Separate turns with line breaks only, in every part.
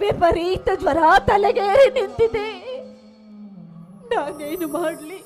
ವಿಪರೀತ ಜ್ವರ ತಲೆಗೇರಿ ನಿಂತಿದೆ. ನಾನೇನು ಮಾಡಲಿ?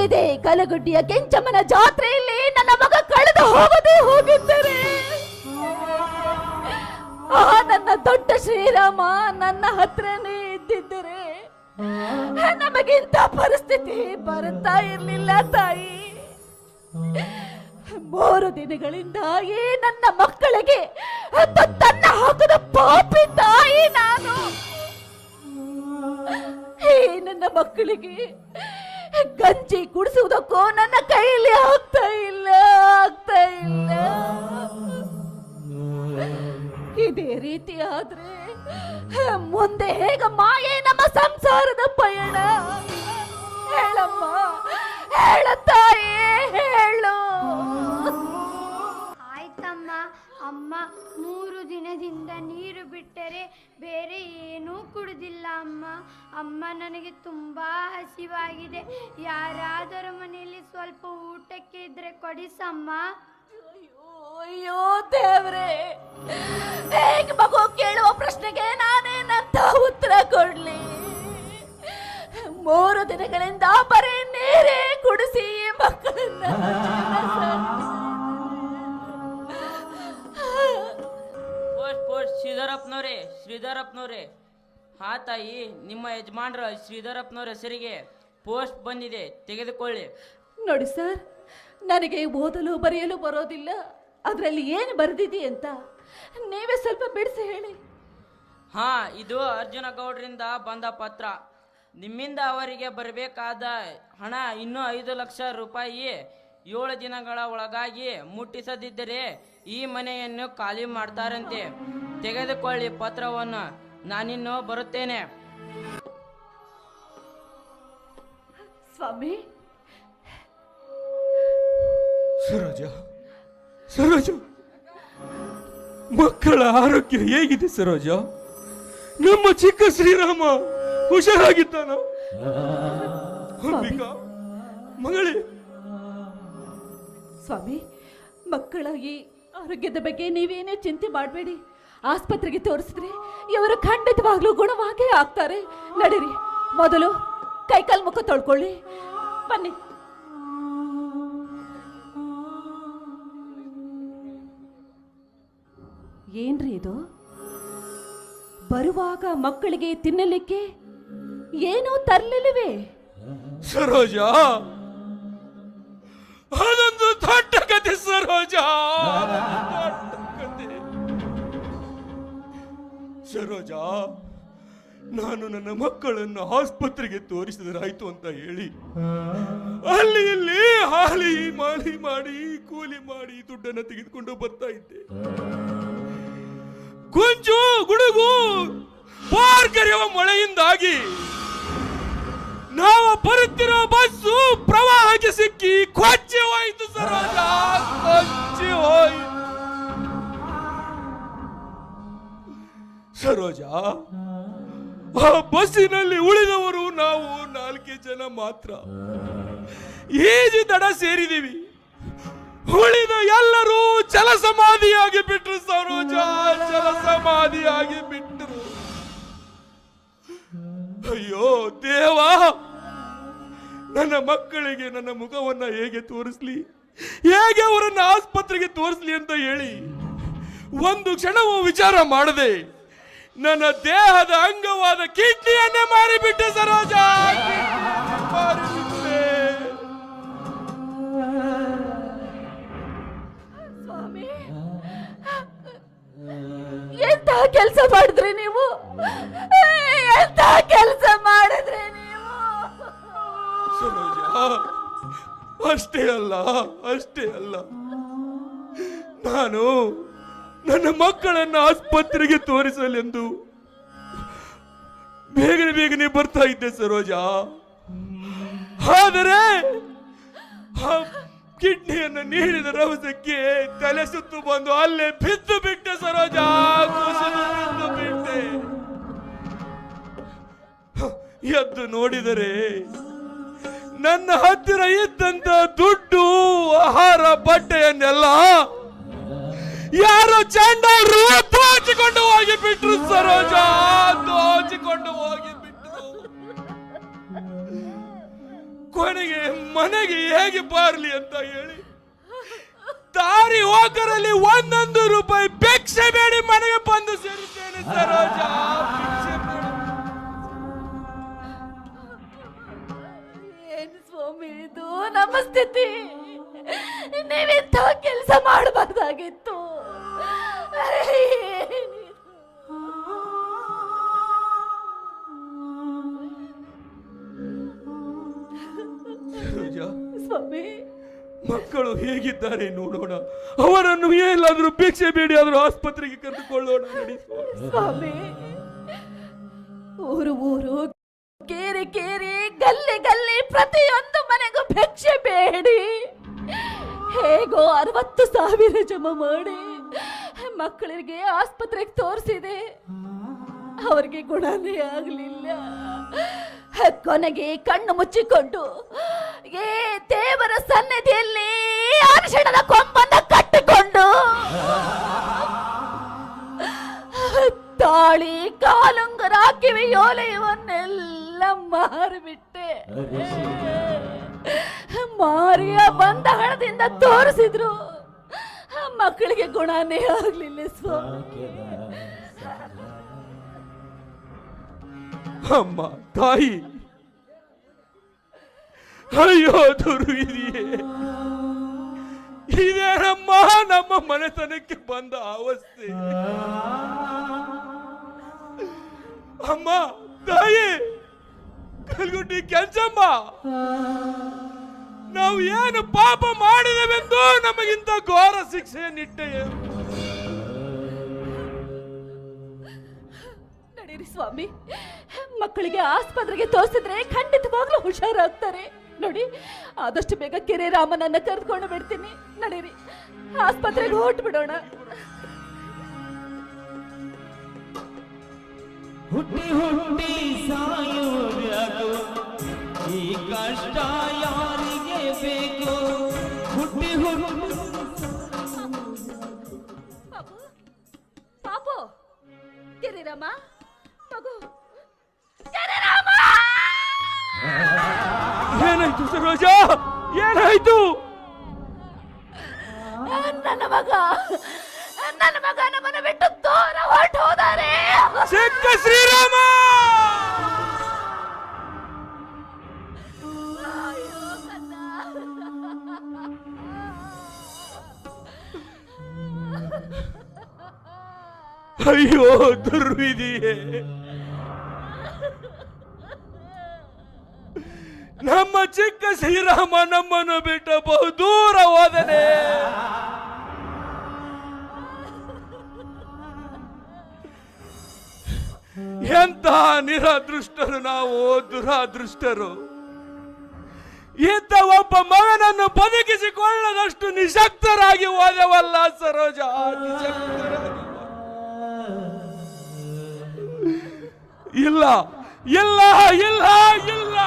ಇದೇ ಕಲಗುಡ್ಡಿಯ ಕೆಂಚಮ್ಮನ ಜಾತ್ರೆಯಲ್ಲಿ ನನ್ನ ಮಗ ಕಳೆದು ಹೋಗದೆ ಹೋಗಿದ್ದರೆ. ಆ ನನ್ನ ದೊಡ್ಡ ಶ್ರೀರಾಮ ನನ್ನ ಹತ್ರನೇ ಇದ್ದಿದ್ದರೆ ನಮಗಿಂತ ಪರಿಸ್ಥಿತಿ ಬರುತ್ತಾ ಇರಲಿಲ್ಲ ತಾಯಿ. ಮೂರು ದಿನಗಳಿಂದ ಈ ನನ್ನ ಮಕ್ಕಳಿಗೆ ತನ್ನ ಹಾಕದ ಪಾಪಿ ತಾಯಿ ನಾನು. ಹೇ, ನನ್ನ ಮಕ್ಕಳಿಗೆ, ಗಂಜಿ ಕುಡಿಸುವುದಕ್ಕೂ ನನ್ನ ಕೈಯಲ್ಲಿ ಆಗ್ತಾ ಇಲ್ಲ ಆಗ್ತಾ ಇಲ್ಲ. ಇದೇ ರೀತಿ ಆದ್ರೆ, ಮುಂದೆ ಹೇಗ ಮಾಯೆ ನಮ್ಮ ಸಂಸಾರದ ಪಯಣ? ಹೇಳಮ್ಮ, ಹೇಳ ತಾಯಿ, ಹೇಳು.
ಆಯ್ತಮ್ಮ ಅಮ್ಮ ಮೂರು ದಿನದಿಂದ ನೀರು ಬಿಟ್ಟರೆ ಬೇರೆ ಏನೂ ಕುಡಿದಿಲ್ಲ ಅಮ್ಮ. ಅಮ್ಮ ನನಗೆ ತುಂಬ ಹಸಿವಾಗಿದೆ. ಯಾರಾದರೂ ಮನೆಯಲ್ಲಿ ಸ್ವಲ್ಪ ಊಟಕ್ಕೆ ಇದ್ರೆ ಕೊಡಿಸಮ್ಮ
ಅಯ್ಯೋ, ದೇವ್ರೆ. ಹೇಗೆ ಮಗು ಕೇಳುವ ಪ್ರಶ್ನೆಗೆ ನಾನೇನಂತ ಉತ್ತರ ಕೊಡ್ಲಿ. ಮೂರು ದಿನಗಳಿಂದ ಬರೀ ನೀರೇ ಕುಡಿಸಿ ಮಕ್ಕಳನ್ನ.
ಶ್ರೀಧರಪ್ಪನವ್ರೆ ಶ್ರೀಧರಪ್ಪನವ್ರೆ. ಹಾ ತಾಯಿ ನಿಮ್ಮ ಯಜಮಾನ್ರ ಶ್ರೀಧರಪ್ಪನವ್ರ ಹೆಸರಿಗೆ ಪೋಸ್ಟ್ ಬಂದಿದೆ ತೆಗೆದುಕೊಳ್ಳಿ.
ನೋಡಿ ಸರ್ ನನಗೆ ಓದಲು ಬರೆಯಲು ಬರೋದಿಲ್ಲ. ಅದರಲ್ಲಿ ಏನು ಬರೆದಿದೆ ಅಂತ ನೀವೇ ಸ್ವಲ್ಪ ಬಿಡಿಸಿ ಹೇಳಿ.
ಹಾ ಇದು ಅರ್ಜುನ ಗೌಡ್ರಿಂದ ಬಂದ ಪತ್ರ. ನಿಮ್ಮಿಂದ ಅವರಿಗೆ ಬರಬೇಕಾದ ಹಣ ಇನ್ನೂ ಐದು ಲಕ್ಷ ರೂಪಾಯಿ ಏಳು ದಿನಗಳ ಒಳಗಾಗಿ ಮುಟ್ಟಿಸದಿದ್ದರೆ ಈ ಮನೆಯನ್ನು ಖಾಲಿ ಮಾಡ್ತಾರಂತೆ. ತೆಗೆದುಕೊಳ್ಳಿ ಪತ್ರವನ್ನು. ನಾನಿನ್ನು ಬರುತ್ತೇನೆ.
ಸ್ವಾಮಿ.
ಸರೋಜ ಸರೋಜ ಮಕ್ಕಳ ಆರೋಗ್ಯ ಹೇಗಿದೆ ಸರೋಜ? ನಮ್ಮ ಚಿಕ್ಕ ಶ್ರೀರಾಮ ಹುಷಾರಾಗಿದ್ದಾನ? ಅಂಬಿಕಾ ಮಗಳೇ.
ಸ್ವಾಮಿ ಮಕ್ಕಳ ಈ ಆರೋಗ್ಯದ ಬಗ್ಗೆ ನೀವೇನೇ ಚಿಂತೆ ಮಾಡಬೇಡಿ. ಆಸ್ಪತ್ರೆಗೆ ತೋರಿಸಿದ್ರೆ ಇವರು ಖಂಡಿತವಾಗ್ಲೂ ಗುಣವಾಗೇ ಆಗ್ತಾರೆ. ನಡೀರಿ, ಮೊದಲು ಕೈಕಾಲು ಮುಖ ತೊಳ್ಕೊಳ್ಳಿ. ಬನ್ನಿ. ಏನ್ರಿ ಇದು? ಬರುವಾಗ ಮಕ್ಕಳಿಗೆ ತಿನ್ನಲಿಕ್ಕೆ ಏನೂ ತರಲಿಲ್ಲವೇ?
ಸರೋಜ! ಅದೊಂದು ದೊಡ್ಡ ಕತೆ ಸರೋಜ! ಸರೋಜ, ನಾನು ನನ್ನ ಮಕ್ಕಳನ್ನು ಆಸ್ಪತ್ರೆಗೆ ತೋರಿಸಿದರಾಯ್ತು ಅಂತ ಹೇಳಿ. ಅಲ್ಲಿ, ಇಲ್ಲಿ ಹಾಲಿ, ಮಾಲಿ ಮಾಡಿ, ಕೂಲಿ ಮಾಡಿ ದುಡ್ಡನ್ನು ತೆಗೆದುಕೊಂಡು ಬರ್ತಾ ಇದ್ದೆ. ಕುಂಚು ಗುಡುಗು ಪಾರ್ಕರಿಯುವ ಮಳೆಯಿಂದಾಗಿ ನಾವು ಬರುತ್ತಿರೋ ಬಸ್ಸು ಪ್ರವಾಹಕ್ಕೆ ಸಿಕ್ಕಿ ಕೊಚ್ಚಿ ಹೋಯಿತು ಸರೋಜ, ಕೊಚ್ಚಿ ಹೋಯಿತು. ಸರೋಜ, ಆ ಬಸ್ಸಿನಲ್ಲಿ ಉಳಿದವರು ನಾವು ನಾಲ್ಕೇ ಜನ ಮಾತ್ರ. ಈಜು ದಡ ಸೇರಿದೀವಿ ಉಳಿದ ಎಲ್ಲರೂ ಜಲ ಸಮಾಧಿಯಾಗಿ ಬಿಟ್ರು ಸರೋಜ ಜಲ ಸಮಾಧಿಯಾಗಿ ಬಿಟ್ಟರು ಅಯ್ಯೋ ದೇವ, ನನ್ನ ಮಕ್ಕಳಿಗೆ ನನ್ನ ಮುಖವನ್ನ ಹೇಗೆ ತೋರಿಸ್ಲಿ? ಹೇಗೆ ಅವರನ್ನ ಆಸ್ಪತ್ರೆಗೆ ತೋರಿಸ್ಲಿ ಅಂತ ಹೇಳಿ, ಒಂದು ಕ್ಷಣವೂ ವಿಚಾರ ಮಾಡದೆ ನನ್ನ ದೇಹದ ಅಂಗವಾದ ಕಿಡ್ನಿಯನ್ನೇ ಮಾರಿಬಿಟ್ಟೆ ಸರೋಜ. ಮಾರಿಬಿಟ್ಟೆ.
ಸ್ವಾಮಿ ಎಂತ ಕೆಲಸ ಮಾಡಿದ್ರಿ ನೀವು? ಎಂತ ಕೆಲಸ ಮಾಡಿದ್ರಿ ನೀವು?
ಸರೋಜ ಅಷ್ಟೇ ಅಲ್ಲ ಅಷ್ಟೇ ಅಲ್ಲ. ನಾನು ನನ್ನ ಮಕ್ಕಳನ್ನ ಆಸ್ಪತ್ರೆಗೆ ತೋರಿಸಲೆಂದು ಬೇಗನೆ ಬೇಗನೆ ಬರ್ತಾ ಇದ್ದೆ ಸರೋಜ. ಆದರೆ ಕಿಡ್ನಿಯನ್ನು ನೀಡಿದ ರಭಸಕ್ಕೆ ತಲೆ ಸುತ್ತು ಬಂದು ಅಲ್ಲೇ ಬಿದ್ದು ಬಿಟ್ಟೆ ಸರೋಜ. ಬಿಟ್ಟೆ. ಎದ್ದು ನೋಡಿದರೆ ನನ್ನ ಹತ್ತಿರ ಇದ್ದಂತ ದುಡ್ಡು, ಆಹಾರ, ಬಟ್ಟೆಯನ್ನೆಲ್ಲ ಯಾರೋ ಚಂದ ದೋಚಿ ತೋಚಿಕೊಂಡು ಹೋಗಿ ಬಿಟ್ರು ಸರೋಜ? ದೋಚಿಕೊಂಡು ಹೋಗಿ ಬಿಟ್ರು ಕೊನೆಗೆ ಮನೆಗೆ ಹೇಗೆ ಬಾರ್ಲಿ ಅಂತ ಹೇಳಿ, ದಾರಿ ಹೋಗರಲ್ಲಿ ಒಂದೊಂದು ರೂಪಾಯಿ ಭಿಕ್ಷೆ ಬೇಡಿ ಮನೆಗೆ ಬಂದು ಸೇರುತ್ತೇನೆ ಸರೋಜ.
ಏನ್ ಸ್ವಾಮಿ ನಮ್ಮ ಸ್ಥಿತಿ. ಕೆಲಸ ಮಾಡಬಾರ್ದಾಗಿತ್ತು. ಸ್ವಾಮಿ.
ಮಕ್ಕಳು ಹೇಗಿದ್ದಾರೆ ನೋಡೋಣ. ಅವರನ್ನು ಏನಾದರೂ ಭಿಕ್ಷೆ ಬೇಡಿ ಆದ್ರೂ ಆಸ್ಪತ್ರೆಗೆ ಕರೆದುಕೊಳ್ಳೋಣ. ನಡಿ ಸ್ವಾಮಿ.
ಸ್ವಾಮಿ ಊರು ಊರು ಕೇರಿ ಕೇರಿ ಗಲ್ಲಿ ಗಲ್ಲಿ ಪ್ರತಿಯೊಂದು ಮನೆಗೂ ಭಿಕ್ಷೆ ಬೇಡಿ. ಹೇಗೋ ಅರವತ್ತು ಸಾವಿರ ಜಮಾ ಮಾಡಿ. ಮಕ್ಕಳಿಗೆ ಆಸ್ಪತ್ರೆಗೆ ತೋರಿಸಿದೆ. ಅವರಿಗೆ ಗುಣನೇ ಆಗಲಿಲ್ಲ. ಕೊನೆಗೆ ಕಣ್ಣು ಮುಚ್ಚಿಕೊಂಡು, ಏ ದೇವರ ಸನ್ನಿಧಿಯಲ್ಲಿ ಅರಿಶಿಣದ ಕೊಂಬನ್ನ ಕಟ್ಟಿಕೊಂಡು, ತಾಳಿ ಕಾಲುಂಗರ ಕಿವಿ ಯೋಲೆಯವನ್ನೆಲ್ಲ ಮಾರಿಬಿಟ್ಟೆ. ಮಾರಿಯ ಬಂದ ಹಣದಿಂದ ತೋರಿಸಿದ್ರು. ಮಕ್ಕಳಿಗೆ ಗುಣನೇ ಆಗ್ಲಿಲ್ಲ ಸ್ವಾಮಿ.
ಅಮ್ಮ, ತಾಯಿ. ಅಯ್ಯೋ ದುರ್ವಿಧಿಯೇ ಇದೇನಮ್ಮ, ನಮ್ಮ ಮನೆತನಕ್ಕೆ ಬಂದ ಅವಸ್ಥೆ. ಅಮ್ಮ, ತಾಯಿ. ಕಲ್ಗುಟ್ಟಿ ಕೆಂಚಮ್ಮ. ನಾವು ಏನು ಪಾಪ ಮಾಡಿದೆವೆಂದು ನಮಗಿಂತ ಘೋರ ಶಿಕ್ಷೆಯನ್ನಿಟ್ಟೆಯೇ
ನಡೀರಿ ಸ್ವಾಮಿ. ಮಕ್ಕಳಿಗೆ ಆಸ್ಪತ್ರೆಗೆ ತೋರಿಸಿದ್ರೆ ಖಂಡಿತವಾಗ್ಲೂ ಹುಷಾರಾಗ್ತಾರೆ. ನೋಡಿ ಆದಷ್ಟು ಬೇಗ ಕೆರೆ ರಾಮನನ್ನ ಕರೆದುಕೊಂಡು ಬಿಡ್ತೀನಿ. ನಡೀರಿ. ಆಸ್ಪತ್ರೆಗೆ ಹೊಟ್ಟು ಬಿಡೋಣ
ಹುಟ್ಟಿ ಹುಟ್ಟಿ ಸಾಯುವುದು ಈ ಕಷ್ಟ ಯಾರಿಗೆ ಬೇಕು. ಹುಟ್ಟಿ ಹುಟ್ಟು.
ಪಾಪು ಪಾಪು ಕೆರೆ ಮಗು. ಕೆರೆ
ಏನಾಯ್ತು ಸರೋಜ? ಏನಾಯ್ತು?
ನನ್ನ ಮಗ ನನ್ನ ಮಗ ನಮ್ಮನ್ನು ಬಿಟ್ಟು ದೂರ ಹೊರಟು ಹೋದಾರೆ.
ಸಿಕ್ಕ ಶ್ರೀರಾಮ!
ಅಯ್ಯೋ,
ದುರ್ವಿಧಿಯೇ. ನಮ್ಮ ಚಿಕ್ಕ ಶ್ರೀರಾಮ ನಮ್ಮನ್ನು ಬಿಟ್ಟು ಬಹುದೂರ ಹೋದನೆ ಎಂತ ನಿರಾದೃಷ್ಟರು ನಾವು, ದುರಾದೃಷ್ಟರು. ಇಂಥ ಒಬ್ಬ ಮಗನನ್ನು ಬದುಕಿಸಿಕೊಳ್ಳದಷ್ಟು ನಿಶಕ್ತರಾಗಿ ಹೋದವಲ್ಲ ಸರೋಜ, ನಿಶಕ್ತರಾಗಿ. ಇಲ್ಲ ಇಲ್ಲ ಇಲ್ಲ ಇಲ್ಲ.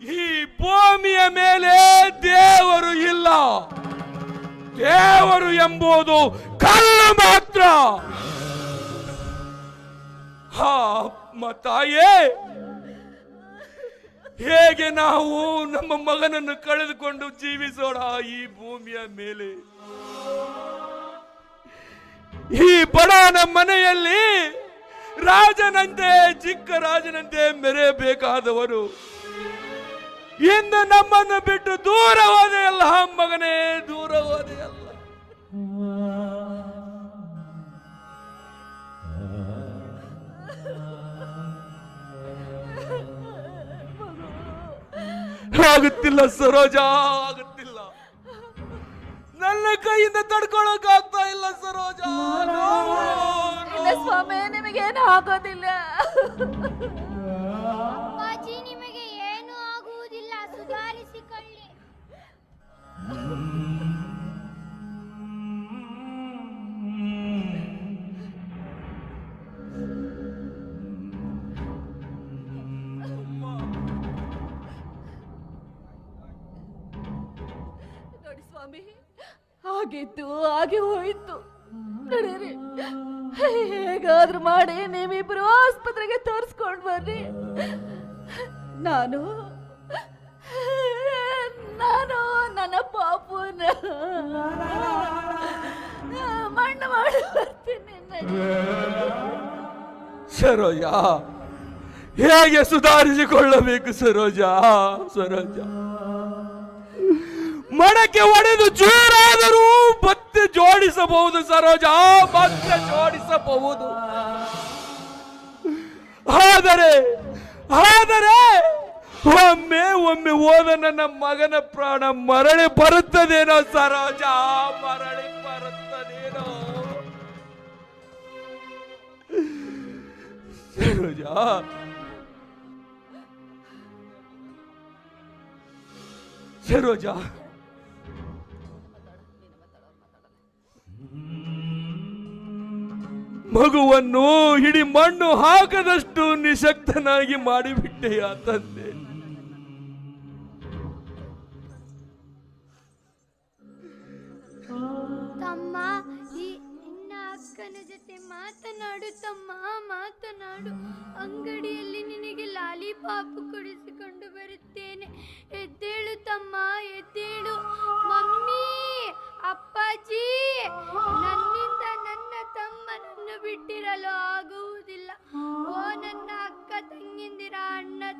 ಈ ಭೂಮಿಯ ಮೇಲೆ ದೇವರು ಇಲ್ಲ. ದೇವರು ಎಂಬುದು ಕಲ್ಲು ಮಾತ್ರ. ಹಾ ಹೇಗೆ ನಾವು ನಮ್ಮ ಮಗನನ್ನು ಕಳೆದುಕೊಂಡು ಜೀವಿಸೋಣ ಈ ಭೂಮಿಯ ಮೇಲೆ? ಬಡವನ ಮನೆಯಲ್ಲಿ ರಾಜನಂತೆ, ಚಿಕ್ಕ ರಾಜನಂತೆ ಮೆರೆಯಬೇಕಾದವರು. ಇಂದು ನಮ್ಮನ್ನು ಬಿಟ್ಟು ದೂರ ಹೋದೆಯಲ್ಲ ಮಗನೇ, ದೂರ ಹೋದೆಯಲ್ಲ ಆಗುತ್ತಿಲ್ಲ ಸರೋಜ, ಆಗುತ್ತಿಲ್ಲ. ನನ್ನ ಕೈಯಿಂದ ತಡ್ಕೊಳಕ್ ಆಗ್ತಾ ಇಲ್ಲ ಸರೋಜ.
ನಿಮಗೇನು ಆಗೋದಿಲ್ಲ.
ಅಪ್ಪಾಜಿ ನಿಮಗೆ ಏನು ಆಗುವುದಿಲ್ಲ. ಸುಧಾರಿಸಿಕೊಳ್ಳಿ.
ನೋಡಿ ಸ್ವಾಮಿ ಆಗಿತ್ತು ಹಾಗೆ ಹೋಯಿತು. ನಡೀರಿ ಹೇಗಾದ್ರೂ ಮಾಡಿ ನೀವಿಬ್ರು ಆಸ್ಪತ್ರೆಗೆ ತೋರಿಸ್ಕೊಂಡು ಬರ್ರಿ ನಾನು ನಾನು ನನ್ನ ಪಾಪುನ ಮಣ್ಣು ಮಾಡಿ ಬರ್ತೀನಿ.
ಸರೋಜ, ಹೇಗೆ ಸುಧಾರಿಸಿಕೊಳ್ಳಬೇಕು ಸರೋಜ ಸರೋಜ ಮಡಕೆ ಒಡೆದು ಜೋರಾದರೂ ಮತ್ತೆ ಜೋಡಿಸಬಹುದು ಸರೋಜ ಮತ್ತೆ ಜೋಡಿಸಬಹುದು. ಆದರೆ ಆದರೆ, ಒಮ್ಮೆ ಒಮ್ಮೆ ಹೋದ ನನ್ನ ಮಗನ ಪ್ರಾಣ ಮರಳಿ ಬರುತ್ತದೇನೋ ಸರೋಜ, ಮರಳಿ ಬರುತ್ತದೇನೋ. ಸರೋಜ. ಸರೋಜ. ಮಗುವನ್ನು ಹಿಡಿ ಮಣ್ಣು ಹಾಕದಷ್ಟು ನಿಶಕ್ತನಾಗಿ ಮಾಡಿಬಿಟ್ಟೆಯ ತಂದೆ?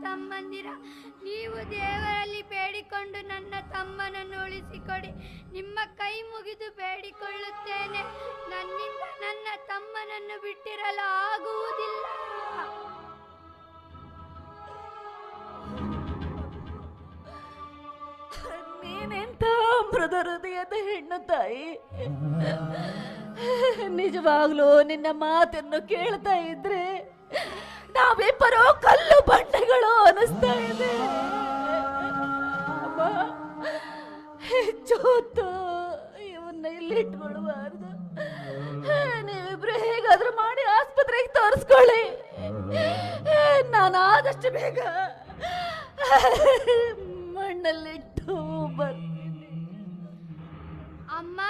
ತಮ್ಮಂದಿರ ನೀವು ದೇವರಲ್ಲಿ ಬೇಡಿಕೊಂಡು ನನ್ನ ತಮ್ಮನನ್ನು ಉಳಿಸಿಕೊಡಿ. ನಿಮ್ಮ ಕೈ ಮುಗಿದು ಬೇಡಿಕೊಳ್ಳುತ್ತೇನೆ. ನನ್ನಿಂದ ನನ್ನ ತಮ್ಮನನ್ನು ಬಿಟ್ಟಿರಲು ಆಗುವುದಿಲ್ಲ.
ನೀನೆಂತ ಮೃದು ಹೃದಯದ ಹೆಣ್ಣು ತಾಯಿ? ನಿಜವಾಗ್ಲೂ ನಿನ್ನ ಮಾತನ್ನು ಕೇಳ್ತಾ ಇದ್ರೆ ನಾವಿಬ್ಬರು ಕಲ್ಲು ಬಂಡೆಗಳು ಅನಿಸ್ತಾ ಇದೆ. ಹೆಚ್ಚು ಹೊತ್ತು ಇವನ್ನ ಇಲ್ಲಿ ಇಟ್ಕೊಳ್ಬಾರ್ದು. ನೀವಿಬ್ರು ಹೇಗಾದ್ರೂ ಮಾಡಿ ಆಸ್ಪತ್ರೆಗೆ ತೋರಿಸ್ಕೊಳ್ಳಿ. ನಾನು ಆದಷ್ಟು ಬೇಗ ಮಣ್ಣಲ್ಲಿಟ್ಟು ಬರ್ತೀನಿ.
ಅಮ್ಮ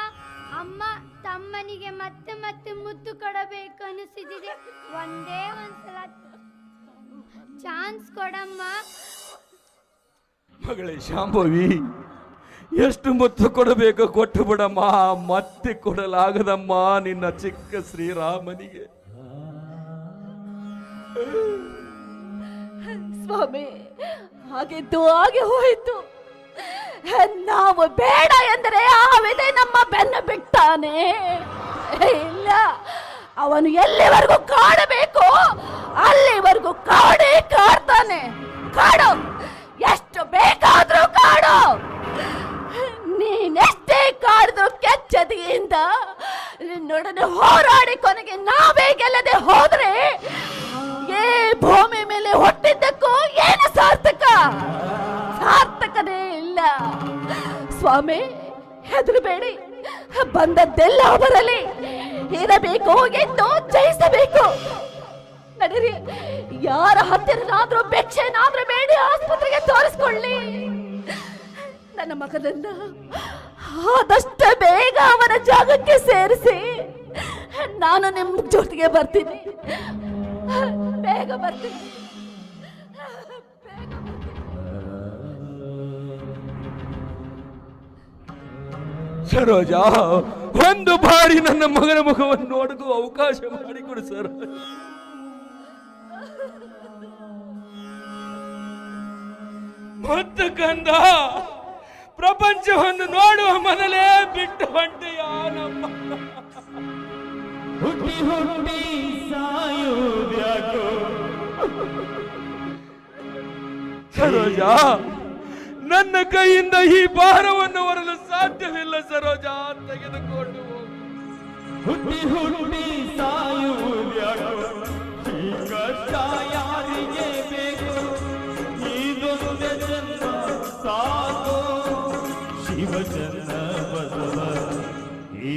ಅಮ್ಮ, ತಮ್ಮನಿಗೆ ಮತ್ತೆ ಮತ್ತೆ ಮುದ್ದು ಕೊಡಬೇಕು ಅನಿಸಿದಿದೆ. ಒಂದೇ ಒಂದ್ಸಲ ಚಾನ್ಸ್ ಕೊಡಮ್ಮ.
ಮಗಳೇ ಶಾಂಭವಿ ಎಷ್ಟು ಮುತ್ತು ಕೊಡಬೇಕು ಕೊಟ್ಟು ಬಿಡಮ್ಮ. ಮತ್ತೆ ಕೊಡಲಾಗದಮ್ಮ ನಿನ್ನ ಚಿಕ್ಕ ಶ್ರೀರಾಮನಿಗೆ.
ಸ್ವಾಮಿ ಹಾಗಿದ್ದು ಹಾಗೆ ಹೋಯಿತು. ನಾವು ಬೇಡ ಎಂದರೆ ಆವಿದೆ ನಮ್ಮ ಬೆನ್ನು ಬಿಡ್ತಾನೆ. ಇಲ್ಲ ಅವನು ಎಲ್ಲಿವರೆಗೂ ಕಾಡಬೇಕು ಅಲ್ಲಿವರೆಗೂ ಕಾಡಿ ಕಾಡ್ತಾನೆ. ಕಾಡು, ಎಷ್ಟು ಬೇಕಾದ್ರೂ ಕಾಡು. ನೀನೆಷ್ಟೇ ಕಾಡಿದ್ರು ಕೆಚ್ಚದಿಯಿಂದ ನಿನ್ನೊಡನೆ ಹೋರಾಡಿ ಕೊನೆಗೆ ನಾವೇ ಗೆಲ್ಲದೆ ಹೋದ್ರೆ ಏ ಭೂಮಿ ಮೇಲೆ ಹುಟ್ಟಿದ್ದಕ್ಕೂ ಏನು ಸಾರ್ಥಕ? ಸಾರ್ಥಕನೇ ಇಲ್ಲ. ಸ್ವಾಮಿ, ಹೆದರಬೇಡಿ. ಬಂದದ್ದೆಲ್ಲ ಬರಲಿ ಇರಬೇಕು ಎಂದು ಜಯಿಸಬೇಕು. ನಡೀರಿ ಯಾರ ಹತ್ತಿರನಾದ್ರೂ ಬೆಚ್ಚೇನಾದ್ರೂ ಬೇಡಿ ಆಸ್ಪತ್ರೆಗೆ ತೋರಿಸ್ಕೊಳ್ಳಿ. ನನ್ನ ಮಗನನ್ನ ಆದಷ್ಟು ಬೇಗ ಅವನ ಜಾಗಕ್ಕೆ ಸೇರಿಸಿ. ನಾನು ನಿಮ್ಮ ಜೊತೆಗೆ ಬರ್ತೀನಿ. ಬೇಗ ಬರ್ತೀನಿ.
ಸರೋಜ, ಒಂದು ಬಾರಿ ನನ್ನ ಮಗನ ಮುಖವನ್ನು ನೋಡಲು ಅವಕಾಶ ಮಾಡಿಕೊಡು ಸರೋಜ ಮತ್ತು ಕಂದ ಪ್ರಪಂಚವನ್ನು ನೋಡುವ ಮೊದಲೇ ಬಿಟ್ಟು ಹೊಂಟೆಯ ನಮ್ಮ
ಹುಟ್ಟಿ ಹುಟ್ಟಿ ಸಾಯುವುದ್ಯಾಕೋ
ಸರೋಜ ನನ್ನ ಕೈಯಿಂದ ಈ ಭಾರವನ್ನು ಹೊರಲು ಸಾಧ್ಯವಿಲ್ಲ ಸರೋಜ ತೆಗೆದುಕೊಂಡು
ಹುಟ್ಟಿ ಹುಟ್ಟಿ ಸಾಯುವುದ್ಯಾಕೋ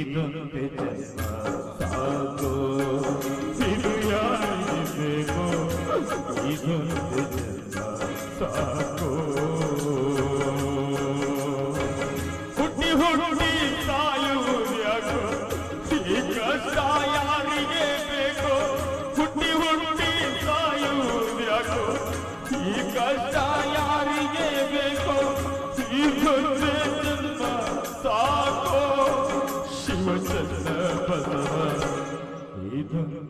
ಇದೊಂದೇ ಜನ್ಮ ಸಾಕು ಇದು ಯಾರಿಗೆ Gönül